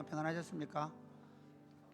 동안 평안하셨습니까?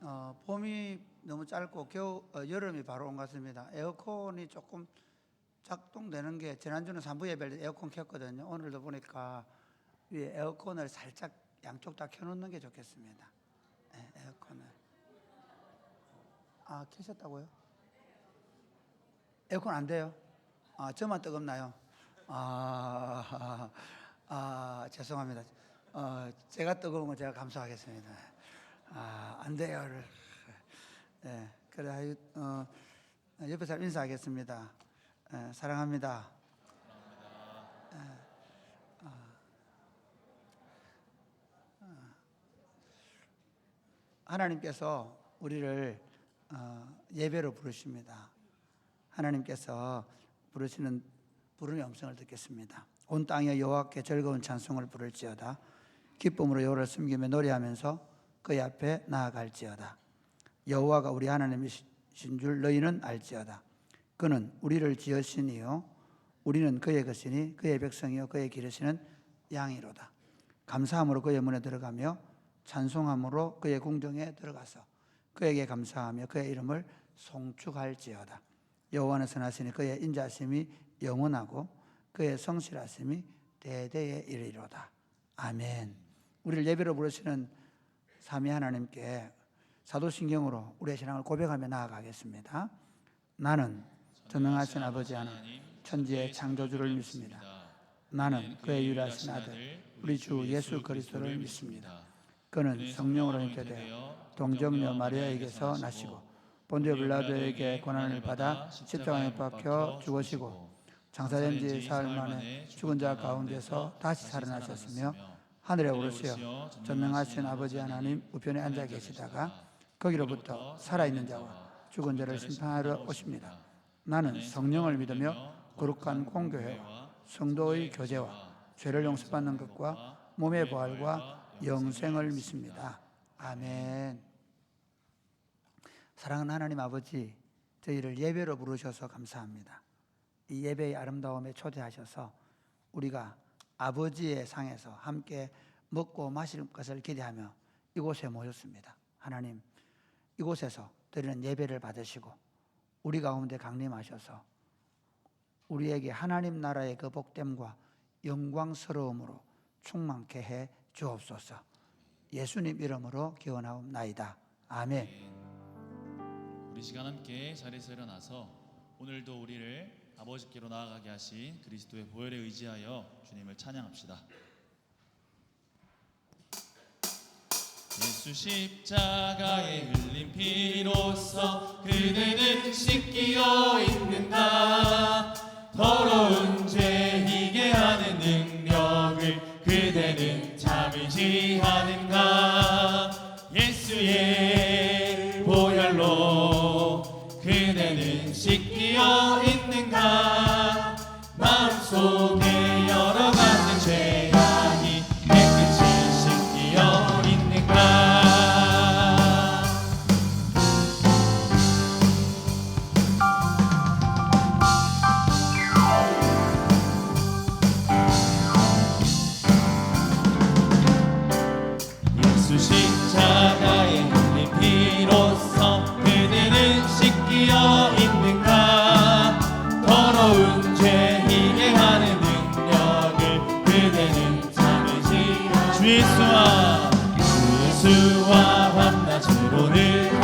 어, 봄이 너무 짧고 겨우 어, 여름이 바로 온 것 같습니다. 에어컨이 조금 작동되는 게 지난주는 3부 예배를 에어컨 켰거든요. 오늘도 보니까 위에 에어컨을 살짝 양쪽 다 켜놓는 게 좋겠습니다. 네, 에어컨을. 아 켜셨다고요? 에어컨 안 돼요? 아 저만 뜨겁나요? 아, 아 죄송합니다. 어, 제가 뜨거운 건 제가 감수하겠습니다. 아, 안 돼요를. 네, 그래, 어, 옆에 사람 인사하겠습니다. 예, 사랑합니다. 예, 아, 아. 하나님께서 우리를 어, 예배로 부르십니다. 하나님께서 부르시는 부름의 음성을 듣겠습니다. 온 땅에 여호와께 즐거운 찬송을 부를지어다. 기쁨으로 여호와를 숨기며 노래하면서 그의 앞에 나아갈지어다. 여호와가 우리 하나님이신 줄 너희는 알지어다. 그는 우리를 지으시니요 우리는 그의 것이니 그의 백성이요 그의 기르시는 양이로다. 감사함으로 그의 문에 들어가며 찬송함으로 그의 궁정에 들어가서 그에게 감사하며 그의 이름을 송축할지어다. 여호와는 선하시니 그의 인자심이 영원하고 그의 성실하심이 대대에 이르리로다. 아멘. 우리를 예배로 부르시는 삼위 하나님께 사도신경으로 우리의 신앙을 고백하며 나아가겠습니다. 나는 전능하신 아버지 하나님 천지의 창조주를 믿습니다. 나는 그의 유일하신 아들 우리 주 예수 그리스도를 믿습니다. 그는 성령으로 잉태되어 동정녀 마리아에게서 나시고 본디오 빌라도에게 고난을 받아 십자가에 박혀 죽으시고 장사된 지 사흘 만에 죽은 자 가운데서 다시 살아나셨으며 하늘에 오르시어 전능하신 아버지 하나님 우편에 앉아 계시다가 거기로부터 살아있는 자와 죽은 자를 심판하러 오십니다. 나는 성령을 믿으며 거룩한 공교회와 성도의 교제와 죄를 용서받는 것과 몸의 부활과 영생을 믿습니다. 아멘. 사랑하는 하나님 아버지, 저희를 예배로 부르셔서 감사합니다. 이 예배의 아름다움에 초대하셔서 우리가 아버지의 상에서 함께 먹고 마실 것을 기대하며 이곳에 모였습니다. 하나님, 이곳에서 드리는 예배를 받으시고 우리 가운데 강림하셔서 우리에게 하나님 나라의 그 복됨과 영광스러움으로 충만케 해 주옵소서. 예수님 이름으로 기원하옵나이다. 아멘. 우리 시간 함께 자리에서 일어나서 오늘도 우리를 아버지께로 나아가게 하신 그리스도의 보혈에 의지하여 주님을 찬양합시다. 예수 십자가에 흘린 피로써 그대는 씻기어 있는가 더러운 죄 희게 하는 능력을 그대는 잠시 하는가 예수와 밤낮으로를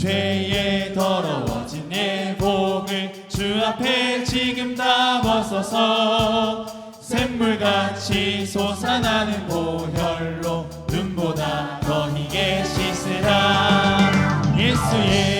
죄에 더러워진 내 복을 주 앞에 지금 담아서서 샘물같이 솟아나는 보혈로 눈보다 더 희게 씻으라. 예수의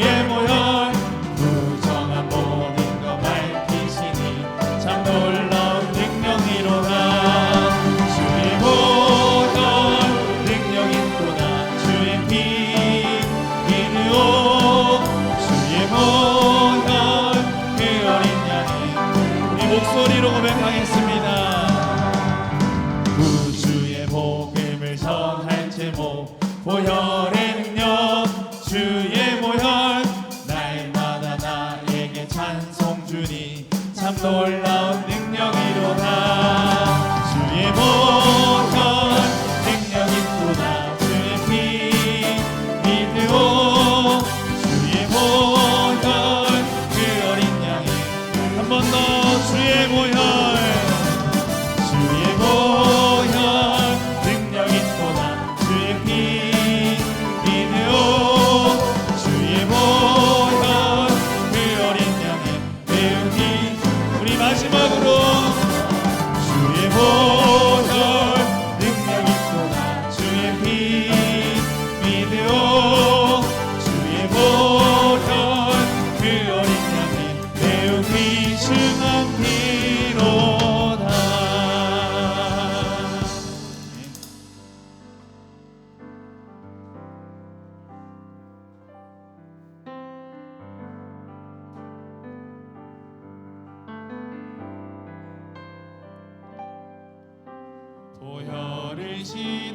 보혈을 씻